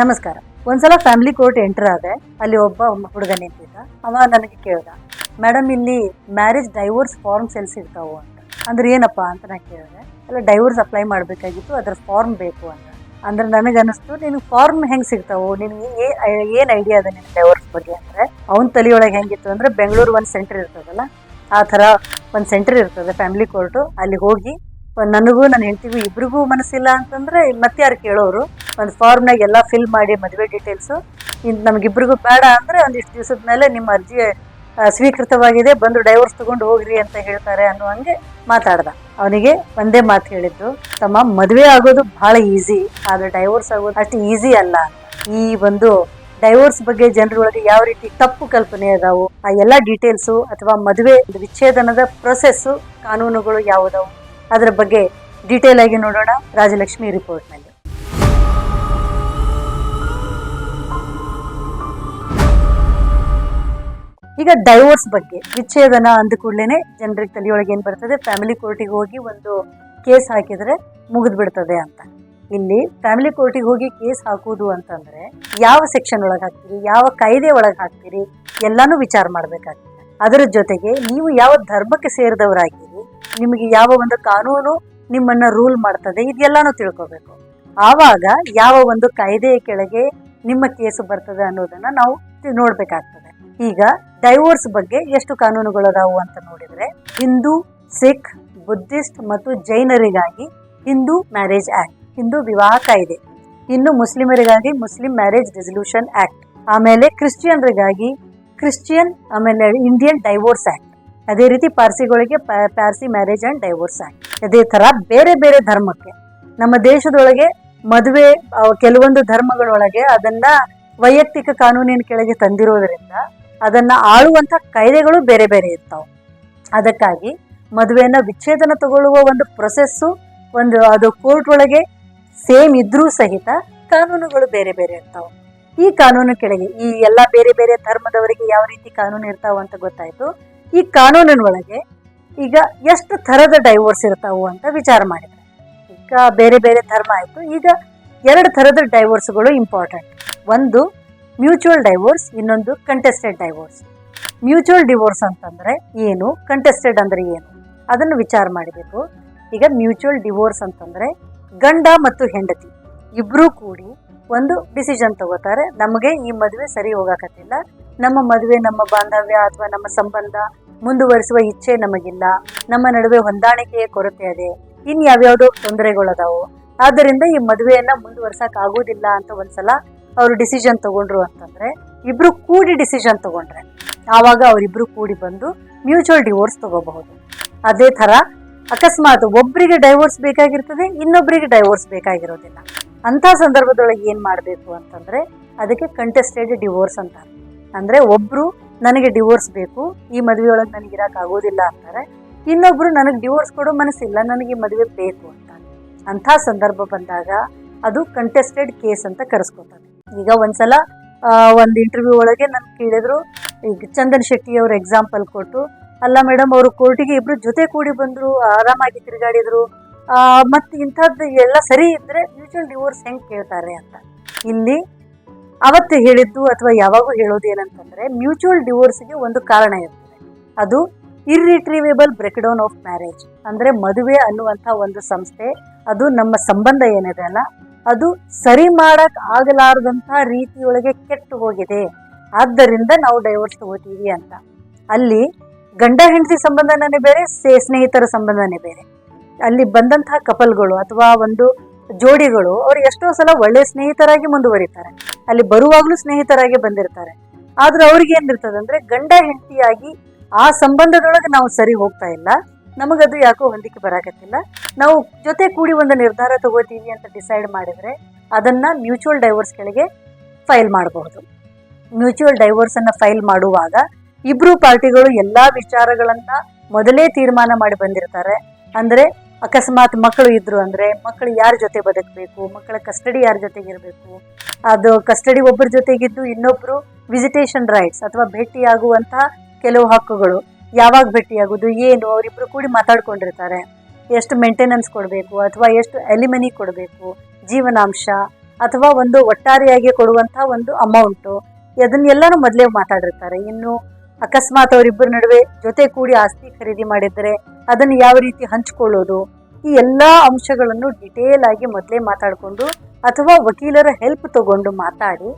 ನಮಸ್ಕಾರ. ಒಂದ್ಸಲ family court enter ಆದೆ, ಅಲ್ಲಿ ಒಬ್ಬ ಹುಡುಗ ನಿಂತಿದ್ದ. ಅವ ನನಗೆ ಕೇಳ್ದ ಮೇಡಮ್ ಇಲ್ಲಿ ಮ್ಯಾರೇಜ್ ಡೈವೋರ್ಸ್ ಫಾರ್ಮ್ ಎಲ್ಲಿ ಸಿಗ್ತಾವು ಅಂತ. ಅಂದ್ರೆ ಏನಪ್ಪ ಅಂತ ನಾ ಕೇಳಿದೆ, ಅಲ್ಲ ಡೈವೋರ್ಸ್ ಅಪ್ಲೈ ಮಾಡಬೇಕಾಗಿತ್ತು, ಅದ್ರ ಫಾರ್ಮ್ ಬೇಕು ಅಂತ. ಅಂದ್ರೆ ನನಗೆ ಅನಿಸ್ತು ನಿನ್ ಫಾರ್ಮ್ ಹೆಂಗ್ ಸಿಗ್ತಾವು? ನಿನಗೆ ಏನ್ ಐಡಿಯಾ ಅದ ನಿನ್ ಡೈವೋರ್ಸ್ ಬಗ್ಗೆ? ಅಂದ್ರೆ, ಅವನ್ ತಲೆಯೊಳಗೆ ಹೆಂಗಿತ್ತು ಅಂದ್ರೆ ಬೆಂಗಳೂರು ಒಂದು ಸೆಂಟರ್ ಇರ್ತದಲ್ಲ, ಆ ಥರ ಒಂದು ಸೆಂಟರ್ ಇರ್ತದೆ ಫ್ಯಾಮಿಲಿ ಕೋರ್ಟು ಅಲ್ಲಿ ಹೋಗಿ ನನಗೂ, ನನ್ನ ಹೆಂಡತಿಗೂ ಇಬ್ರಿಗೂ ಮನಸ್ಸಿಲ್ಲ ಅಂತಂದ್ರೆ ಮತ್ತೆ ಯಾರು ಕೇಳೋರು? ಒಂದು ಫಾರ್ಮ್ನಾಗ ಎಲ್ಲ ಫಿಲ್ ಮಾಡಿ ಮದುವೆ ಡೀಟೇಲ್ಸು ಇನ್ ನಮಗಿಬ್ರಿಗೂ ಬೇಡ ಅಂದ್ರೆ ಒಂದಿಷ್ಟು ದಿವಸದ ಮೇಲೆ ನಿಮ್ಮ ಅರ್ಜಿ ಸ್ವೀಕೃತವಾಗಿದೆ, ಬಂದು ಡೈವರ್ಸ್ ತಗೊಂಡು ಹೋಗ್ರಿ ಅಂತ ಹೇಳ್ತಾರೆ ಅನ್ನೋ ಹಂಗೆ ಮಾತಾಡ್ದ. ಅವನಿಗೆ ಒಂದೇ ಮಾತು ಹೇಳಿದ್ದು, ತಮ್ಮ ಮದುವೆ ಆಗೋದು ಬಹಳ ಈಸಿ ಆದ್ರೆ ಡೈವೋರ್ಸ್ ಆಗೋದು ಅಷ್ಟು ಈಸಿ ಅಲ್ಲ. ಈ ಒಂದು ಡೈವೋರ್ಸ್ ಬಗ್ಗೆ ಜನರೊಳಗೆ ಯಾವ ರೀತಿ ತಪ್ಪು ಕಲ್ಪನೆ ಅದಾವು, ಆ ಎಲ್ಲ ಡೀಟೇಲ್ಸು ಅಥವಾ ಮದುವೆ ವಿಚ್ಛೇದನದ ಪ್ರೊಸೆಸ್ಸು ಕಾನೂನುಗಳು ಯಾವುದವು? ಅದರ ಬಗ್ಗೆ ಡೀಟೇಲ್ ಆಗಿ ನೋಡೋಣ. ರಾಜಲಕ್ಷ್ಮಿ ರಿಪೋರ್ಟ್ನಲ್ಲಿ. ಈಗ ಡೈವೋರ್ಸ್ ಬಗ್ಗೆ ವಿಚ್ಛೇದನ ಅಂದ ಕೂಡಲೇ ಜನರಿಗೆ ತಲೆಯೊಳಗೆ ಏನ್ ಬರ್ತದೆ? ಫ್ಯಾಮಿಲಿ ಕೋರ್ಟಿಗೆ ಹೋಗಿ ಒಂದು ಕೇಸ್ ಹಾಕಿದ್ರೆ ಮುಗಿದ್ ಬಿಡ್ತದೆ ಅಂತ. ಇಲ್ಲಿ ಫ್ಯಾಮಿಲಿ ಕೋರ್ಟಿಗೆ ಹೋಗಿ ಕೇಸ್ ಹಾಕುವುದು ಅಂತಂದ್ರೆ ಯಾವ ಸೆಕ್ಷನ್ ಒಳಗೆ ಹಾಕ್ತೀರಿ? ಯಾವ ಕಾಯ್ದೆ ಒಳಗೆ ಹಾಕ್ತೀರಿ? ಎಲ್ಲಾನು ವಿಚಾರ ಮಾಡ್ಬೇಕಾಗ್ತದೆ. ಅದರ ಜೊತೆಗೆ ನೀವು ಯಾವ ಧರ್ಮಕ್ಕೆ ಸೇರಿದವರಾಗಿರಿ ನಿಮಗೆ ಯಾವ ಒಂದು ಕಾನೂನು ನಿಮ್ಮನ್ನ ರೂಲ್ ಮಾಡ್ತದೆ, ಇದೆಲ್ಲಾನು ತಿಳ್ಕೊಬೇಕು. ಆವಾಗ ಯಾವ ಒಂದು ಕಾಯ್ದೆಯ ಕೆಳಗೆ ನಿಮ್ಮ ಕೇಸು ಬರ್ತದೆ ಅನ್ನೋದನ್ನ ನಾವು ನೋಡ್ಬೇಕಾಗ್ತದೆ. ಈಗ ಡೈವೋರ್ಸ್ ಬಗ್ಗೆ ಎಷ್ಟು ಕಾನೂನುಗಳು ಅದಾವು ಅಂತ ನೋಡಿದ್ರೆ, ಹಿಂದೂ, ಸಿಖ್, ಬುದ್ಧಿಸ್ಟ್ ಮತ್ತು ಜೈನರಿಗಾಗಿ ಹಿಂದೂ ಮ್ಯಾರೇಜ್ ಆಕ್ಟ್, ಹಿಂದೂ ವಿವಾಹ ಕಾಯ್ದೆ. ಇನ್ನು ಮುಸ್ಲಿಮರಿಗಾಗಿ ಮುಸ್ಲಿಂ ಮ್ಯಾರೇಜ್ ರೆಸಲ್ಯೂಷನ್ ಆಕ್ಟ್. ಆಮೇಲೆ ಕ್ರಿಶ್ಚಿಯನ್ರಿಗಾಗಿ ಕ್ರಿಶ್ಚಿಯನ್, ಆಮೇಲೆ ಇಂಡಿಯನ್ ಡೈವೋರ್ಸ್ ಆಕ್ಟ್. ಅದೇ ರೀತಿ ಪಾರ್ಸಿಗಳಿಗೆ Parsi marriage and divorce act ಅದೇ ಥರ ಬೇರೆ ಬೇರೆ ಧರ್ಮಕ್ಕೆ. ನಮ್ಮ ದೇಶದೊಳಗೆ ಮದುವೆ ಕೆಲವೊಂದು ಧರ್ಮಗಳೊಳಗೆ ಅದನ್ನ ವೈಯಕ್ತಿಕ ಕಾನೂನಿನ ಕೆಳಗೆ ತಂದಿರೋದರಿಂದ ಅದನ್ನ ಆಳುವಂಥ ಕಾಯ್ದೆಗಳು ಬೇರೆ ಬೇರೆ ಇರ್ತಾವೆ. ಅದಕ್ಕಾಗಿ ಮದುವೆಯನ್ನು ವಿಚ್ಛೇದನ ತಗೊಳ್ಳುವ ಒಂದು ಪ್ರೊಸೆಸ್ಸು, ಒಂದು ಅದು ಕೋರ್ಟ್ ಒಳಗೆ ಸೇಮ್ ಇದ್ರೂ ಸಹಿತ ಕಾನೂನುಗಳು ಬೇರೆ ಬೇರೆ ಇರ್ತಾವೆ. ಈ ಕಾನೂನು ಕೆಳಗೆ ಈ ಎಲ್ಲ ಬೇರೆ ಬೇರೆ ಧರ್ಮದವರಿಗೆ ಯಾವ ರೀತಿ ಕಾನೂನು ಇರ್ತಾವ ಅಂತ ಗೊತ್ತಾಯ್ತು. ಈ ಕಾನೂನಿನ ಒಳಗೆ ಈಗ ಎಷ್ಟು ಥರದ ಡೈವೋರ್ಸ್ ಇರ್ತಾವು ಅಂತ ವಿಚಾರ ಮಾಡಿದ್ರೆ. ಈಗ ಬೇರೆ ಬೇರೆ ಧರ್ಮ ಆಯ್ತು. ಈಗ ಎರಡು ಥರದ ಡೈವೋರ್ಸ್ಗಳು ಇಂಪಾರ್ಟೆಂಟ್ ಒಂದು ಮ್ಯೂಚುವಲ್ ಡೈವೋರ್ಸ್ ಇನ್ನೊಂದು ಕಂಟೆಸ್ಟೆಡ್ ಡೈವೋರ್ಸ್ ಮ್ಯೂಚುವಲ್ ಡಿವೋರ್ಸ್ ಅಂತಂದ್ರೆ ಏನು? ಕಂಟೆಸ್ಟೆಡ್ ಅಂದ್ರೆ ಏನು? ಅದನ್ನು ವಿಚಾರ ಮಾಡಬೇಕು. ಈಗ ಮ್ಯೂಚುವಲ್ ಡಿವೋರ್ಸ್ ಅಂತಂದ್ರೆ ಗಂಡ ಮತ್ತು ಹೆಂಡತಿ ಇಬ್ಬರೂ ಕೂಡಿ ಒಂದು ಡಿಸಿಷನ್ ತಗೋತಾರೆ. ನಮಗೆ ಈ ಮದುವೆ ಸರಿ ಹೋಗಾಕತ್ತಿಲ್ಲ. ನಮ್ಮ ಮದುವೆ, ನಮ್ಮ ಬಾಂಧವ್ಯ ಅಥವಾ ನಮ್ಮ ಸಂಬಂಧ ಮುಂದುವರಿಸುವ ಇಚ್ಛೆ ನಮಗಿಲ್ಲ. ನಮ್ಮ ನಡುವೆ ಹೊಂದಾಣಿಕೆಯ ಕೊರತೆ ಇದೆ ಇನ್ ಯಾವ್ಯಾವ್ದೋ ತೊಂದರೆಗಳದಾವು ಆದ್ದರಿಂದ ಈ ಮದುವೆಯನ್ನ ಮುಂದುವರ್ಸಕ್ ಆಗೋದಿಲ್ಲ ಅಂತ ಒಂದ್ಸಲ ಅವರು ಡಿಸಿಷನ್ ತಗೊಂಡ್ರು ಅಂತಂದ್ರೆ, ಇಬ್ರು ಕೂಡಿ ಡಿಸಿಷನ್ ತಗೊಂಡ್ರೆ, ಆವಾಗ ಅವರಿಬ್ರು ಕೂಡಿ ಬಂದು ಮ್ಯೂಚುವಲ್ ಡಿವೋರ್ಸ್ ತಗೋಬಹುದು. ಅದೇ ತರ ಅಕಸ್ಮಾತ್ ಒಬ್ರಿಗೆ ಡೈವೋರ್ಸ್ ಬೇಕಾಗಿರ್ತದೆ, ಇನ್ನೊಬ್ರಿಗೆ ಡೈವೋರ್ಸ್ ಬೇಕಾಗಿರೋದಿಲ್ಲ. ಅಂತ ಸಂದರ್ಭದೊಳಗೆ ಏನ್ ಮಾಡಬೇಕು ಅಂತಂದ್ರೆ, ಅದಕ್ಕೆ ಕಂಟೆಸ್ಟೆಡ್ ಡಿವೋರ್ಸ್ ಅಂತಾರೆ ಅಂದ್ರೆ ಒಬ್ರು ನನಗೆ ಡಿವೋರ್ಸ್ ಬೇಕು, ಈ ಮದುವೆಯೊಳಗೆ ನನಗೆ ಇರಕ್ಕೆ ಆಗೋದಿಲ್ಲ ಅಂತಾರೆ. ಇನ್ನೊಬ್ರು ನನಗೆ ಡಿವೋರ್ಸ್ ಕೊಡೋ ಮನಸ್ಸಿಲ್ಲ, ನನಗೆ ಮದುವೆ ಬೇಕು ಅಂತ. ಅಂಥ ಸಂದರ್ಭ ಬಂದಾಗ ಅದು ಕಂಟೆಸ್ಟೆಡ್ ಕೇಸ್ ಅಂತ ಕರೆಸ್ಕೊತಾರೆ. ಈಗ ಒಂದ್ಸಲ ಒಂದು ಇಂಟರ್ವ್ಯೂ ಒಳಗೆ ನನ್ಗೆ ಕೇಳಿದ್ರು, ಈಗ ಚಂದನ್ ಶೆಟ್ಟಿ ಅವ್ರ ಎಕ್ಸಾಂಪಲ್ ಕೊಟ್ಟು, ಅಲ್ಲ ಮೇಡಮ್ ಅವರು ಕೋರ್ಟಿಗೆ ಇಬ್ರು ಜೊತೆ ಕೂಡಿ ಬಂದ್ರು, ಆರಾಮಾಗಿ ತಿರುಗಾಡಿದ್ರು. ಮತ್ತು ಮತ್ತೆ ಇಂಥದ್ದು ಎಲ್ಲ ಸರಿ ಇದ್ದರೆ ಮ್ಯೂಚುವಲ್ ಡಿವೋರ್ಸ್ ಹೆಂಗೆ ಕೇಳ್ತಾರೆ? ಅಂತ. ಇಲ್ಲಿ ಅವತ್ತು ಹೇಳಿದ್ದು ಅಥವಾ ಯಾವಾಗೂ ಹೇಳೋದು ಏನಂತಂದ್ರೆ ಮ್ಯೂಚುವಲ್ ಡಿವೋರ್ಸ್ಗೆ ಒಂದು ಕಾರಣ ಇರ್ತದೆ. ಅದು irretrievable breakdown of marriage ಅಂದ್ರೆ ಮದುವೆ ಅನ್ನುವಂಥ ಒಂದು ಸಂಸ್ಥೆ, ಅದು ನಮ್ಮ ಸಂಬಂಧ ಏನಿದೆ ಅಲ್ಲ, ಅದು ಸರಿ ಮಾಡಕ್ ಆಗಲಾರದಂತ ರೀತಿಯೊಳಗೆ ಕೆಟ್ಟು ಹೋಗಿದೆ. ಆದ್ದರಿಂದ ನಾವು ಡೈವರ್ಸ್ ತಗೋತೀವಿ ಅಂತ. ಅಲ್ಲಿ ಗಂಡ ಹೆಂಡತಿ ಸಂಬಂಧನೇ ಬೇರೆ ಸ್ನೇಹಿತರ ಸಂಬಂಧನೇ ಬೇರೆ. ಅಲ್ಲಿ ಬಂದಂತಹ ಕಪಲ್ಗಳು ಅಥವಾ ಒಂದು ಜೋಡಿಗಳು ಅವ್ರು ಎಷ್ಟೋ ಸಲ ಒಳ್ಳೆ ಸ್ನೇಹಿತರಾಗಿ ಮುಂದುವರಿತಾರೆ. ಅಲ್ಲಿ ಬರುವಾಗಲೂ ಸ್ನೇಹಿತರಾಗಿ ಬಂದಿರ್ತಾರೆ. ಆದ್ರೆ ಅವ್ರಿಗೆ ಏನಿರ್ತದೆ ಅಂದ್ರೆ ಗಂಡ ಹೆಂಡತಿಯಾಗಿ ಆ ಸಂಬಂಧದೊಳಗೆ ನಾವು ಸರಿ ಹೋಗ್ತಾ ಇಲ್ಲ. ನಮಗದು ಯಾಕೋ ಹೊಂದಿಕೆ ಬರಾಕತ್ತಿಲ್ಲ. ನಾವು ಜೊತೆ ಕೂಡಿ ಒಂದು ನಿರ್ಧಾರ ತಗೋತೀವಿ ಅಂತ ಡಿಸೈಡ್ ಮಾಡಿದ್ರೆ ಅದನ್ನ ಮ್ಯೂಚುವಲ್ ಡೈವರ್ಸ್ ಕೆಳಗೆ ಫೈಲ್ ಮಾಡಬಹುದು. ಮ್ಯೂಚುವಲ್ ಡೈವರ್ಸ್ ಅನ್ನ ಫೈಲ್ ಮಾಡುವಾಗ ಇಬ್ರು ಪಾರ್ಟಿಗಳು ಎಲ್ಲಾ ವಿಚಾರಗಳನ್ನ ಮೊದಲೇ ತೀರ್ಮಾನ ಮಾಡಿ ಬಂದಿರ್ತಾರೆ. ಅಂದ್ರೆ ಅಕಸ್ಮಾತ್ ಮಕ್ಕಳು ಇದ್ರು ಅಂದ್ರೆ ಮಕ್ಕಳು ಯಾರ ಜೊತೆ ಬದುಕಬೇಕು? ಮಕ್ಕಳ ಕಸ್ಟಡಿ ಯಾರ ಜೊತೆಗೆ ಇರಬೇಕು? ಅದು ಕಸ್ಟಡಿ ಒಬ್ಬರ ಜೊತೆಗಿದ್ದು ಇನ್ನೊಬ್ರು ವಿಸಿಟೇಷನ್ ರೈಟ್ಸ್ ಅಥವಾ ಭೇಟಿಯಾಗುವಂತಹ ಕೆಲವು ಹಕ್ಕುಗಳು. ಯಾವಾಗ ಭೇಟಿಯಾಗೋದು? ಏನು? ಅವರಿಬ್ರು ಕೂಡಿ ಮಾತಾಡ್ಕೊಂಡಿರ್ತಾರೆ. ಎಷ್ಟು ಮೇಂಟೆನೆನ್ಸ್ ಕೊಡಬೇಕು? ಅಥವಾ ಎಷ್ಟು ಎಲಿಮನಿ ಕೊಡಬೇಕು? ಜೀವನಾಂಶ ಅಥವಾ ಒಂದು ಒಟ್ಟಾರೆಯಾಗಿ ಕೊಡುವಂತಹ ಒಂದು ಅಮೌಂಟು ಅದನ್ನೆಲ್ಲನೂ ಮೊದಲೇ ಮಾತಾಡಿರ್ತಾರೆ. ಇನ್ನು ಅಕಸ್ಮಾತ್ ಅವರಿಬ್ಬರ ನಡುವೆ ಜೊತೆ ಕೂಡಿ ಆಸ್ತಿ ಖರೀದಿ ಮಾಡಿದರೆ ಅದನ್ನು ಯಾವ ರೀತಿ ಹಂಚಿಕೊಳ್ಳೋದು? ಈ ಎಲ್ಲ ಅಂಶಗಳನ್ನು ಡಿಟೇಲ್ ಆಗಿ ಮೊದಲೇ ಮಾತಾಡಿಕೊಂಡು ಅಥವಾ ವಕೀಲರ ಹೆಲ್ಪ್ ತಗೊಂಡು ಮಾತಾಡಿ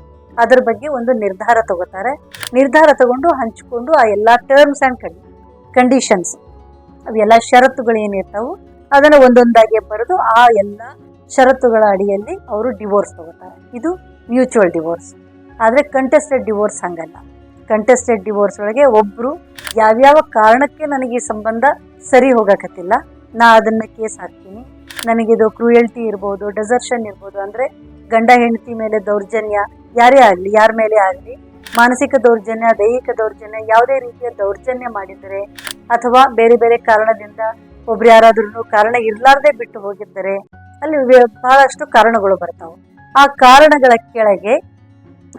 ಅದರ ಬಗ್ಗೆ ಒಂದು ನಿರ್ಧಾರ ತಗೋತಾರೆ. ನಿರ್ಧಾರ ತಗೊಂಡು ಹಂಚಿಕೊಂಡು ಆ ಎಲ್ಲ ಟರ್ಮ್ಸ್ ಆ್ಯಂಡ್ ಕಂಡಿ ಕಂಡೀಷನ್ಸ್ ಅವೆಲ್ಲ ಷರತ್ತುಗಳು ಏನಿರ್ತಾವು ಅದನ್ನು ಒಂದೊಂದಾಗಿ ಬರೆದು ಆ ಎಲ್ಲ ಷರತ್ತುಗಳ ಅಡಿಯಲ್ಲಿ ಅವರು ಡಿವೋರ್ಸ್ ತಗೋತಾರೆ. ಇದು ಮ್ಯೂಚುವಲ್ ಡಿವೋರ್ಸ್ ಆದರೆ ಕಂಟೆಸ್ಟೆಡ್ ಡಿವೋರ್ಸ್ ಹಂಗಲ್ಲ. ಕಂಟೆಸ್ಟೆಡ್ ಡಿವೋರ್ಸ್ ಒಳಗೆ ಒಬ್ಬರು ಯಾವ್ಯಾವ ಕಾರಣಕ್ಕೆ ನನಗೆ ಈ ಸಂಬಂಧ ಸರಿ ಹೋಗಕತ್ತಿಲ್ಲ, ನಾ ಅದನ್ನ ಕೇಸ್ ಹಾಕ್ತೀನಿ. ನನಗಿದು ಕ್ರೂಯಲ್ಟಿ ಇರ್ಬೋದು ಡೆಸರ್ಷನ್ ಇರ್ಬೋದು ಅಂದ್ರೆ ಗಂಡ ಹೆಂಡತಿ ಮೇಲೆ ದೌರ್ಜನ್ಯ, ಯಾರೇ ಆಗಲಿ, ಯಾರ ಮೇಲೆ ಆಗಲಿ, ಮಾನಸಿಕ ದೌರ್ಜನ್ಯ, ದೈಹಿಕ ದೌರ್ಜನ್ಯ, ಯಾವುದೇ ರೀತಿಯ ದೌರ್ಜನ್ಯ ಮಾಡಿದರೆ ಅಥವಾ ಬೇರೆ ಬೇರೆ ಕಾರಣದಿಂದ ಒಬ್ರು ಯಾರಾದ್ರೂ ಕಾರಣ ಇರ್ಲಾರ್ದೆ ಬಿಟ್ಟು ಹೋಗಿದ್ದರೆ ಅಲ್ಲಿ ಬಹಳಷ್ಟು ಕಾರಣಗಳು ಬರ್ತಾವೆ. ಆ ಕಾರಣಗಳ ಕೆಳಗೆ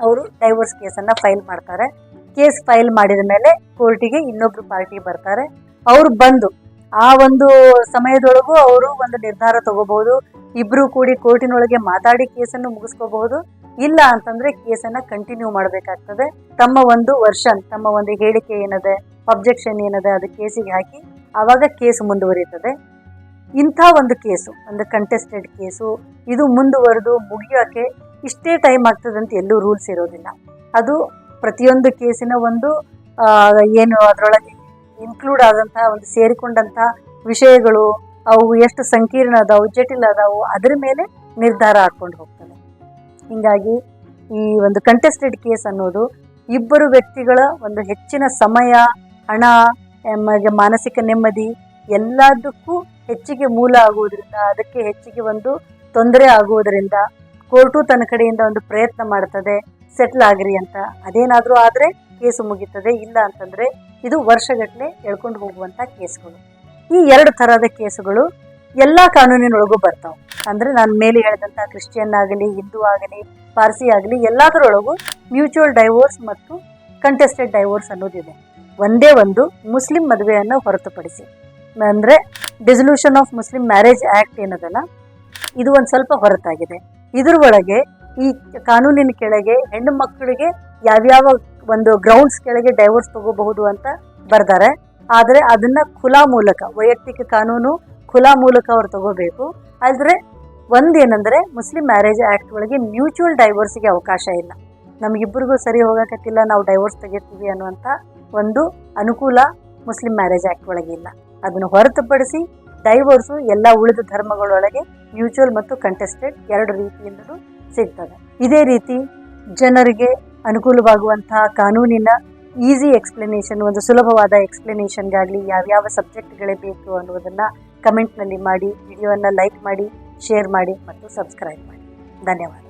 ಅವರು ಡೈವರ್ಸ್ ಕೇಸನ್ನು ಫೈಲ್ ಮಾಡ್ತಾರೆ. ಕೇಸ್ ಫೈಲ್ ಮಾಡಿದ ಮೇಲೆ ಕೋರ್ಟಿಗೆ ಇನ್ನೊಬ್ರು ಪಾರ್ಟಿ ಬರ್ತಾರೆ. ಅವ್ರು ಬಂದು ಆ ಒಂದು ಸಮಯದೊಳಗೂ ಅವರು ಒಂದು ನಿರ್ಧಾರ ತಗೋಬಹುದು. ಇಬ್ರು ಕೂಡಿ ಕೋರ್ಟಿನೊಳಗೆ ಮಾತಾಡಿ ಕೇಸನ್ನು ಮುಗಿಸ್ಕೋಬಹುದು. ಇಲ್ಲ ಅಂತಂದ್ರೆ ಕೇಸನ್ನ ಕಂಟಿನ್ಯೂ ಮಾಡಬೇಕಾಗ್ತದೆ. ತಮ್ಮ ಒಂದು ವರ್ಷನ್, ತಮ್ಮ ಒಂದು ಹೇಳಿಕೆ ಏನದೆ ಅಬ್ಜೆಕ್ಷನ್ ಏನದೆ ಅದು ಕೇಸಿಗೆ ಹಾಕಿ ಆವಾಗ ಕೇಸ್ ಮುಂದುವರಿಯುತ್ತದೆ. ಇಂಥ ಒಂದು ಕೇಸು ಒಂದು ಕಂಟೆಸ್ಟೆಡ್ ಕೇಸು ಇದು ಮುಂದುವರೆದು ಮುಗಿಯೋಕೆ ಇಷ್ಟೇ ಟೈಮ್ ಆಗ್ತದಂತ ಎಲ್ಲೂ ರೂಲ್ಸ್ ಇರೋದಿಲ್ಲ. ಅದು ಪ್ರತಿಯೊಂದು ಕೇಸಿನ ಒಂದು ಏನು ಅದರೊಳಗೆ ಇನ್ಕ್ಲೂಡ್ ಆದಂತಹ ಒಂದು ಸೇರಿಕೊಂಡಂತಹ ವಿಷಯಗಳು, ಅವು ಎಷ್ಟು ಸಂಕೀರ್ಣ ಅದಾವು, ಜಟಿಲ ಅದಾವು, ಅದರ ಮೇಲೆ ನಿರ್ಧಾರ ಹಾಕೊಂಡು ಹೋಗ್ತದೆ. ಹೀಗಾಗಿ ಈ ಒಂದು ಕಂಟೆಸ್ಟೆಡ್ ಕೇಸ್ ಅನ್ನೋದು ಇಬ್ಬರು ವ್ಯಕ್ತಿಗಳ ಒಂದು ಹೆಚ್ಚಿನ ಸಮಯ, ಹಣ ಮಾನಸಿಕ ನೆಮ್ಮದಿ ಎಲ್ಲದಕ್ಕೂ ಹೆಚ್ಚಿಗೆ ಮೂಲ ಆಗುವುದರಿಂದ, ಅದಕ್ಕೆ ಹೆಚ್ಚಿಗೆ ಒಂದು ತೊಂದರೆ ಆಗುವುದರಿಂದ ಕೋರ್ಟು ತನ್ನ ಕಡೆಯಿಂದ ಒಂದು ಪ್ರಯತ್ನ ಮಾಡ್ತದೆ ಸೆಟ್ಲ್ ಆಗ್ರಿ ಅಂತ. ಅದೇನಾದರೂ ಆದರೆ ಕೇಸು ಮುಗೀತದೆ, ಇಲ್ಲ ಅಂತಂದ್ರೆ ಇದು ವರ್ಷಗಟ್ಟಲೆ ಎಳ್ಕೊಂಡು ಹೋಗುವಂತ ಕೇಸ್ಗಳು. ಈ ಎರಡು ಥರದ ಕೇಸುಗಳು ಎಲ್ಲ ಕಾನೂನಿನೊಳಗೂ ಬರ್ತಾವೆ. ಅಂದ್ರೆ ನಾನು ಮೇಲೆ ಹೇಳಿದಂಥ ಕ್ರಿಶ್ಚಿಯನ್ ಆಗಲಿ ಹಿಂದೂ ಆಗಲಿ, ಪಾರ್ಸಿ ಆಗಲಿ, ಎಲ್ಲದರೊಳಗೂ ಮ್ಯೂಚುವಲ್ ಡೈವೋರ್ಸ್ ಮತ್ತು ಕಂಟೆಸ್ಟೆಡ್ ಡೈವೋರ್ಸ್ ಅನ್ನೋದಿದೆ. ಒಂದೇ ಒಂದು ಮುಸ್ಲಿಂ ಮದುವೆಯನ್ನು ಹೊರತುಪಡಿಸಿ. ಅಂದರೆ dissolution of Muslim marriage act ಏನದಲ್ಲ, ಇದು ಒಂದು ಸ್ವಲ್ಪ ಹೊರತಾಗಿದೆ. ಇದ್ರ ಒಳಗೆ ಈ ಕಾನೂನಿನ ಕೆಳಗೆ ಹೆಣ್ಣು ಮಕ್ಕಳಿಗೆ ಯಾವ್ಯಾವ ಒಂದು ಗ್ರೌಂಡ್ಸ್ ಕೆಳಗೆ ಡೈವೋರ್ಸ್ ತಗೋಬಹುದು ಅಂತ ಬರ್ತಾರೆ ಆದರೆ ಅದನ್ನ ಖುಲಾ ಮೂಲಕ, ವೈಯಕ್ತಿಕ ಕಾನೂನು ಖುಲಾ ಮೂಲಕ ಅವ್ರು ತಗೋಬೇಕು. ಆದರೆ ಒಂದೇನಂದ್ರೆ ಮುಸ್ಲಿಂ ಮ್ಯಾರೇಜ್ ಆ್ಯಕ್ಟ್ ಒಳಗೆ ಮ್ಯೂಚುವಲ್ ಡೈವೋರ್ಸ್ಗೆ ಅವಕಾಶ ಇಲ್ಲ. ನಮಗಿಬ್ಬರಿಗೂ ಸರಿ ಹೋಗಕತ್ತಿಲ್ಲ, ನಾವು ಡೈವೋರ್ಸ್ ತೆಗಿತೀವಿ ಅನ್ನುವಂಥ ಒಂದು ಅನುಕೂಲ ಮುಸ್ಲಿಂ ಮ್ಯಾರೇಜ್ ಆ್ಯಕ್ಟ್ ಒಳಗೆ ಇಲ್ಲ. ಅದನ್ನು ಹೊರತುಪಡಿಸಿ ಡೈವೋರ್ಸು ಎಲ್ಲ ಉಳಿದ ಧರ್ಮಗಳೊಳಗೆ ಮ್ಯೂಚುವಲ್ ಮತ್ತು ಕಂಟೆಸ್ಟೆಡ್ ಎರಡು ರೀತಿಯಿಂದಲೂ ಸಿಗ್ತದೆ. ಇದೇ ರೀತಿ ಜನರಿಗೆ ಅನುಕೂಲವಾಗುವಂತಹ ಕಾನೂನಿನ ಈಸಿ ಎಕ್ಸ್ಪ್ಲನೇಷನ್, ಒಂದು ಸುಲಭವಾದ ಎಕ್ಸ್ಪ್ಲನೇಷನ್ಗಾಗಲಿ ಯಾವ್ಯಾವ ಸಬ್ಜೆಕ್ಟ್ಗಳೇ ಬೇಕು ಅನ್ನುವುದನ್ನು ಕಮೆಂಟ್ನಲ್ಲಿ ಮಾಡಿ ವಿಡಿಯೋವನ್ನು ಲೈಕ್ ಮಾಡಿ, ಶೇರ್ ಮಾಡಿ ಮತ್ತು ಸಬ್ಸ್ಕ್ರೈಬ್ ಮಾಡಿ. ಧನ್ಯವಾದ.